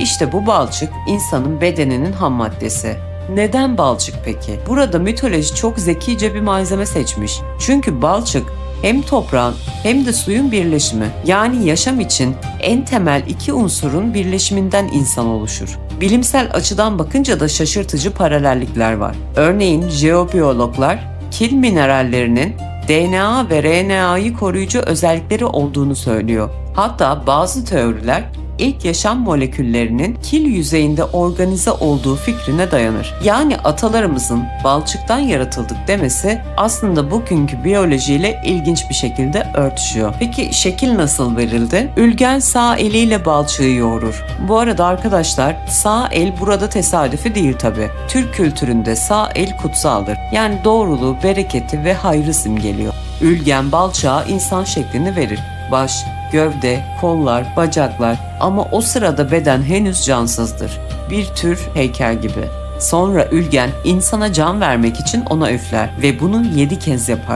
İşte bu balçık insanın bedeninin ham maddesi. Neden balçık peki? Burada mitoloji çok zekice bir malzeme seçmiş. Çünkü balçık hem toprağın hem de suyun birleşimi. Yani yaşam için en temel iki unsurun birleşiminden insan oluşur. Bilimsel açıdan bakınca da şaşırtıcı paralellikler var. Örneğin jeobiyologlar kil minerallerinin DNA ve RNA'yı koruyucu özellikleri olduğunu söylüyor. Hatta bazı teoriler ilk yaşam moleküllerinin kil yüzeyinde organize olduğu fikrine dayanır. Yani atalarımızın balçıktan yaratıldık demesi aslında bugünkü biyolojiyle ilginç bir şekilde örtüşüyor. Peki şekil nasıl verildi? Ülgen sağ eliyle balçığı yoğurur. Bu arada arkadaşlar sağ el burada tesadüfi değil tabi. Türk kültüründe sağ el kutsaldır. Yani doğruluğu, bereketi ve hayrı simgeliyor. Ülgen balçağa insan şeklini verir. Baş, gövde, kollar, bacaklar ama o sırada beden henüz cansızdır. Bir tür heykel gibi. Sonra Ülgen insana can vermek için ona üfler ve bunu 7 kez yapar.